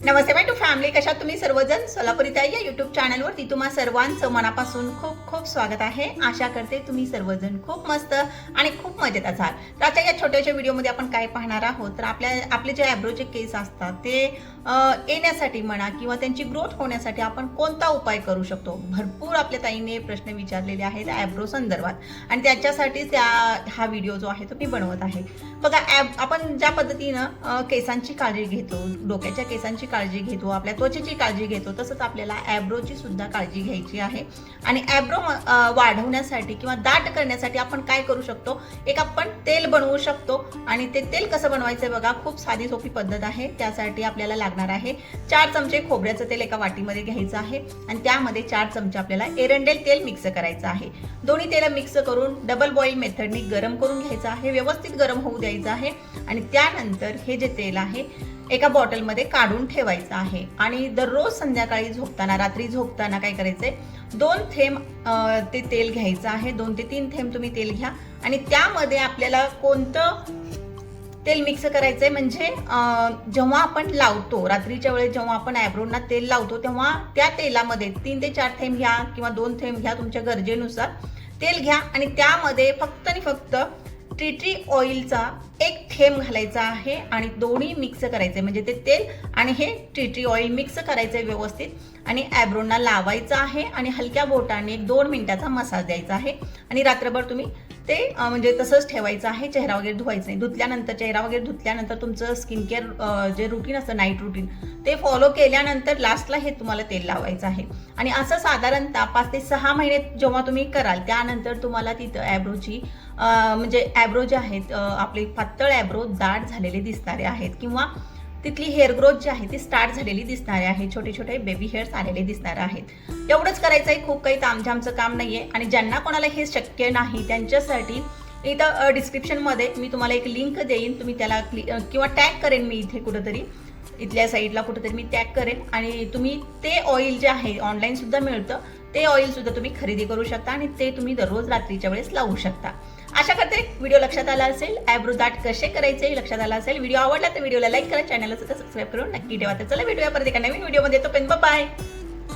Namaste my to family कशा तुम्ही सर्वजण? सोलापुरी ताई या युट्यूब चॅनलवरती तुम्हा सर्वांचं मनापासून खूप खूप स्वागत आहे. आशा करते तुम्ही सर्वजण खूप मस्त आणि खूप मजेत असाल. तर आजच्या या छोट्याशा व्हिडिओमध्ये आपण काय पाहणार आहोत? तर आपल्या आपले जे ॲब्रोचे केस असतात ते येण्यासाठी म्हणा किंवा त्यांची ग्रोथ होण्यासाठी आपण कोणता उपाय करू शकतो? भरपूर आपल्या ताईने प्रश्न विचारलेले आहेत ॲब्रो संदर्भात. आणि त्याच्यासाठीच त्या हा व्हिडिओ जो आहे तो मी बनवत आहे. बघा ॲब आपण ज्या पद्धतीनं केसांची काळजी घेतो डोक्याच्या केसांची काळजी घेतो आपल्या त्वचेची काळजी घेतो तसंच आपल्याला ॲब्रोची सुद्धा काळजी घ्यायची आहे. आणि ॲब्रो वाढवण्यासाठी किंवा दाट करण्यासाठी आपण काय करू शकतो? एक आपण तेल बनवू शकतो. आणि ते तेल कसं बनवायचं आहे बघा खूप साधी सोपी पद्धत आहे. त्यासाठी आपल्याला लागणार आहे चार चमचे खोबऱ्याचं तेल एका वाटीमध्ये घ्यायचं आहे. आणि त्यामध्ये चार चमचे आपल्याला एरंडेल तेल मिक्स करायचं आहे. दोन्ही तेल मिक्स करून डबल बॉईल मेथडनी गरम करून घ्यायचं आहे. व्यवस्थित गरम होऊ द्यायचं आहे. आणि त्यानंतर हे जे तेल आहे एका बॉटलमध्ये काढून ठेवायचं आहे. आणि दररोज संध्याकाळी झोपताना रात्री झोपताना काय करायचंय? दोन थेंब ते तेल घ्यायचं आहे. दोन ते तीन थेंब तुम्ही तेल घ्या. आणि त्यामध्ये आपल्याला कोणतं तेल मिक्स करायचंय? म्हणजे जेव्हा आपण लावतो रात्रीच्या वेळेस जेव्हा आपण आयब्रोना तेल लावतो तेव्हा त्या तेलामध्ये तीन ते चार थेंब घ्या किंवा दोन थेंब घ्या तुमच्या गरजेनुसार. तेल घ्या आणि त्यामध्ये फक्त आणि फक्त ट्रिट्री ऑइलचा एक थेंब घालायचा आहे आणि दोन्ही मिक्स करायचे म्हणजे ते तेल आणि हे ट्रिट्री ऑइल मिक्स करायचं व्यवस्थित. आणि ॲब्रोना लावायचं आहे आणि हलक्या बोटाने एक दोन मिनिटाचा मसाज द्यायचा आहे. आणि रात्रभर तुम्ही ते म्हणजे तसंच ठेवायचं आहे चेहरा वगैरे धुवायचं नाही धुतल्यानंतर चेहरा वगैरे धुतल्यानंतर तुमचं स्किन केअर जे रुटीन असतं नाईट रुटीन ते फॉलो केल्यानंतर लास्टला हे तुम्हाला तेल लावायचं आहे. आणि असं साधारणतः पाच ते सहा महिने जेव्हा तुम्ही कराल त्यानंतर तुम्हाला तिथं ॲब्रोची म्हणजे ॲब्रो जे आहेत आपले पातळ ॲब्रो दाट झालेले दिसणारे आहेत. किंवा तिथली हेअर ग्रोथ जी आहे ती स्टार्ट झालेली दिसणार आहे. छोटे छोटे बेबी हेअर्स आलेले दिसणार आहेत. एवढंच करायचं आहे खूप काही तामझामचं काम नाही आहे आणि ज्यांना कोणाला हे शक्य नाही त्यांच्यासाठी इथं डिस्क्रिप्शनमध्ये मी तुम्हाला एक लिंक देईन. तुम्ही त्याला क्लि किंवा टॅग करेन मी इथे कुठंतरी. इथल्या साईडला कुठंतरी मी टॅग करेन. आणि तुम्ही ते ऑइल जे आहे ऑनलाईनसुद्धा मिळतं. ते ऑइलसुद्धा तुम्ही खरेदी करू शकता आणि ते तुम्ही दररोज रात्रीच्या वेळेस लावू शकता. आशा करते व्हिडिओ लक्षात आला असेल ॲब्रो दाट कसे करायचे लक्षात आला असेल व्हिडिओ आवडला तर व्हिडिओला लाईक करा चॅनलला सुद्धा सबस्क्राईब करून नक्की ठेवा. तर चला भेटूया परत एका नवीन व्हिडिओमध्ये येतो पेन बाय